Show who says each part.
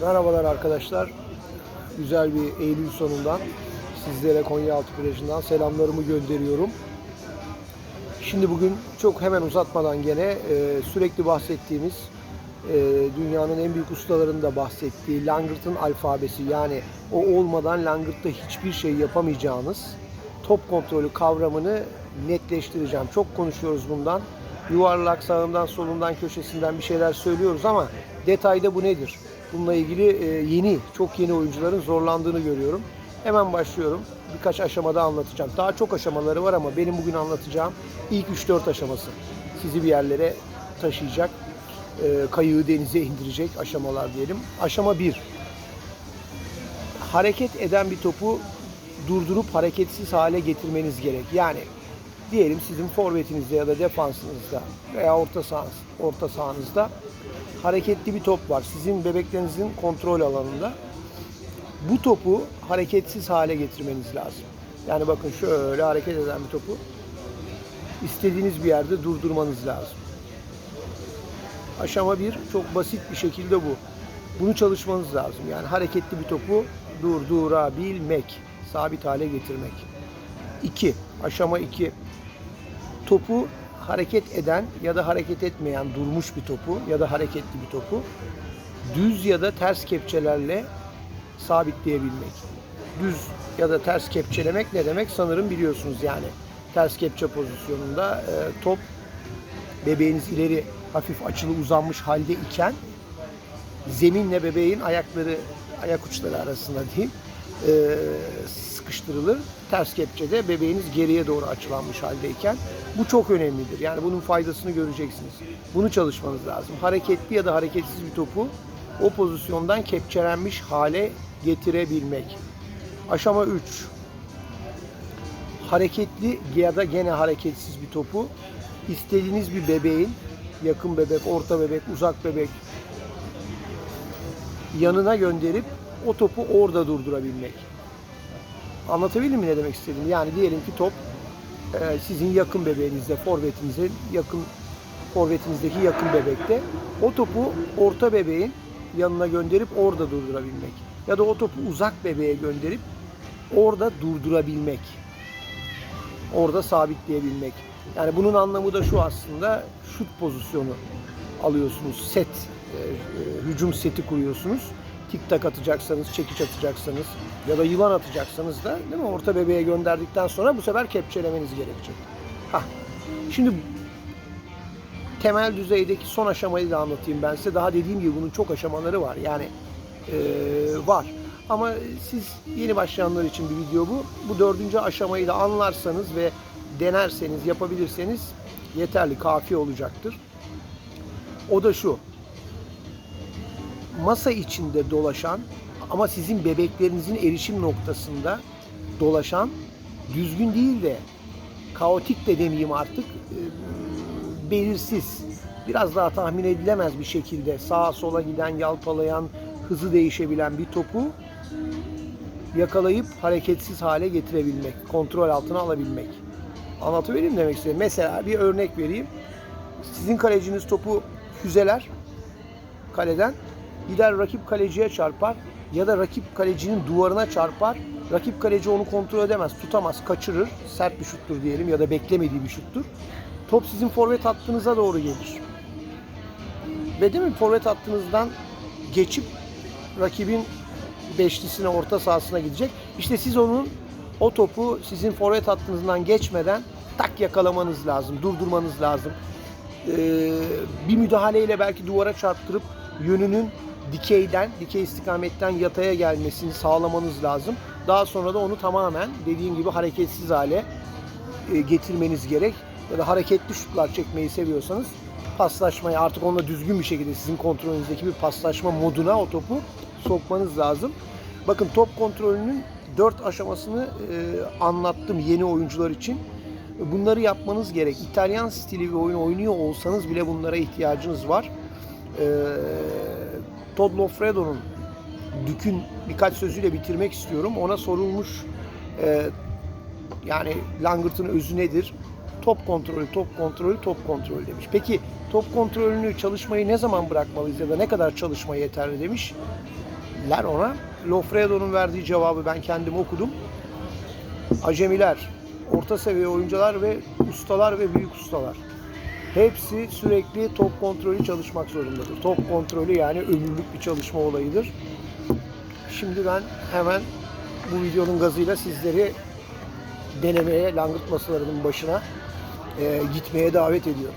Speaker 1: Merhabalar arkadaşlar. Güzel bir Eylül sonundan sizlere Konyaaltı plajından selamlarımı gönderiyorum. Şimdi bugün çok hemen uzatmadan gene e, sürekli bahsettiğimiz e, dünyanın en büyük ustalarının da bahsettiği Langırt'ın alfabesi yani o olmadan Langırt'ta hiçbir şey yapamayacağınız top kontrolü kavramını netleştireceğim. Çok konuşuyoruz bundan. Yuvarlak sağından solundan köşesinden bir şeyler söylüyoruz ama detayda bu nedir? Bununla ilgili e, yeni, çok yeni oyuncuların zorlandığını görüyorum. Hemen başlıyorum. Birkaç aşamada anlatacağım. Daha çok aşamaları var ama benim bugün anlatacağım ilk 3-4 aşaması. Sizi bir yerlere taşıyacak, e, kayığı denize indirecek aşamalar diyelim. Aşama 1. Hareket eden bir topu durdurup hareketsiz hale getirmeniz gerek. Yani diyelim sizin forvetinizde ya da defansınızda veya orta sahanız, orta sahanızda hareketli bir top var. Sizin bebeklerinizin kontrol alanında. Bu topu hareketsiz hale getirmeniz lazım. Yani bakın şöyle hareket eden bir topu istediğiniz bir yerde durdurmanız lazım. Aşama bir çok basit bir şekilde bu. Bunu çalışmanız lazım. Yani hareketli bir topu durdurabilmek, sabit hale getirmek. 2. Aşama 2. Topu hareket eden ya da hareket etmeyen durmuş bir topu ya da hareketli bir topu düz ya da ters kepçelerle sabitleyebilmek. Düz ya da ters kepçelemek ne demek sanırım biliyorsunuz yani. Ters kepçe pozisyonunda e, top bebeğiniz ileri hafif açılı uzanmış halde iken zeminle bebeğin ayakları ayak uçları arasında diyeyim e, sıkıştırılır. Ters kepçede bebeğiniz geriye doğru açılanmış haldeyken bu çok önemlidir. Yani bunun faydasını göreceksiniz. Bunu çalışmanız lazım. Hareketli ya da hareketsiz bir topu o pozisyondan kepçelenmiş hale getirebilmek. Aşama 3. Hareketli ya da gene hareketsiz bir topu istediğiniz bir bebeğin yakın bebek, orta bebek, uzak bebek yanına gönderip o topu orada durdurabilmek. Anlatabildim mi ne demek istediğimi? Yani diyelim ki top e, sizin yakın bebeğinizde, forvetinizin yakın forvetinizdeki yakın bebekte. O topu orta bebeğin yanına gönderip orada durdurabilmek. Ya da o topu uzak bebeğe gönderip orada durdurabilmek. Orada sabitleyebilmek. Yani bunun anlamı da şu aslında şut pozisyonu alıyorsunuz. Set, e, e, hücum seti kuruyorsunuz. Tik tak atacaksanız, çekiç atacaksanız ya da yılan atacaksanız da değil mi? Orta bebeğe gönderdikten sonra bu sefer kepçelemeniz gerekecek. Hah. Şimdi temel düzeydeki son aşamayı da anlatayım ben size. Daha dediğim gibi bunun çok aşamaları var. Yani e, var. Ama siz yeni başlayanlar için bir video bu. Bu dördüncü aşamayı da anlarsanız ve denerseniz, yapabilirseniz yeterli, kafi olacaktır. O da şu. Masa içinde dolaşan ama sizin bebeklerinizin erişim noktasında dolaşan düzgün değil de kaotik de demeyeyim artık e, belirsiz biraz daha tahmin edilemez bir şekilde sağa sola giden yalpalayan hızı değişebilen bir topu yakalayıp hareketsiz hale getirebilmek, kontrol altına alabilmek. Anlatabildim demek istedim. Mesela bir örnek vereyim. Sizin kaleciniz topu füzeler kaleden gider rakip kaleciye çarpar ya da rakip kalecinin duvarına çarpar. Rakip kaleci onu kontrol edemez, tutamaz, kaçırır. Sert bir şuttur diyelim ya da beklemediği bir şuttur. Top sizin forvet hattınıza doğru gelir. Ve değil mi forvet hattınızdan geçip rakibin beşlisine, orta sahasına gidecek. İşte siz onun o topu sizin forvet hattınızdan geçmeden tak yakalamanız lazım, durdurmanız lazım. Ee, bir müdahaleyle belki duvara çarptırıp yönünün dikeyden, dikey istikametten yataya gelmesini sağlamanız lazım. Daha sonra da onu tamamen dediğim gibi hareketsiz hale e, getirmeniz gerek. Ya da hareketli şutlar çekmeyi seviyorsanız paslaşmayı artık onunla düzgün bir şekilde sizin kontrolünüzdeki bir paslaşma moduna o topu sokmanız lazım. Bakın top kontrolünün dört aşamasını e, anlattım yeni oyuncular için. Bunları yapmanız gerek. İtalyan stili bir oyun oynuyor olsanız bile bunlara ihtiyacınız var. E, Todd Loffredo'nun Dük'ün birkaç sözüyle bitirmek istiyorum. Ona sorulmuş e, yani Langırt'ın özü nedir? top kontrolü, top kontrolü, top kontrolü demiş. Peki top kontrolünü çalışmayı ne zaman bırakmalıyız ya da ne kadar çalışma yeterli demiş. Ler ona. Lofredo'nun verdiği cevabı ben kendim okudum. Acemiler, orta seviye oyuncular ve ustalar ve büyük ustalar. Hepsi sürekli top kontrolü çalışmak zorundadır. Top kontrolü yani ömürlük bir çalışma olayıdır. Şimdi ben hemen bu videonun gazıyla sizleri denemeye, langırt masalarının başına e, gitmeye davet ediyorum.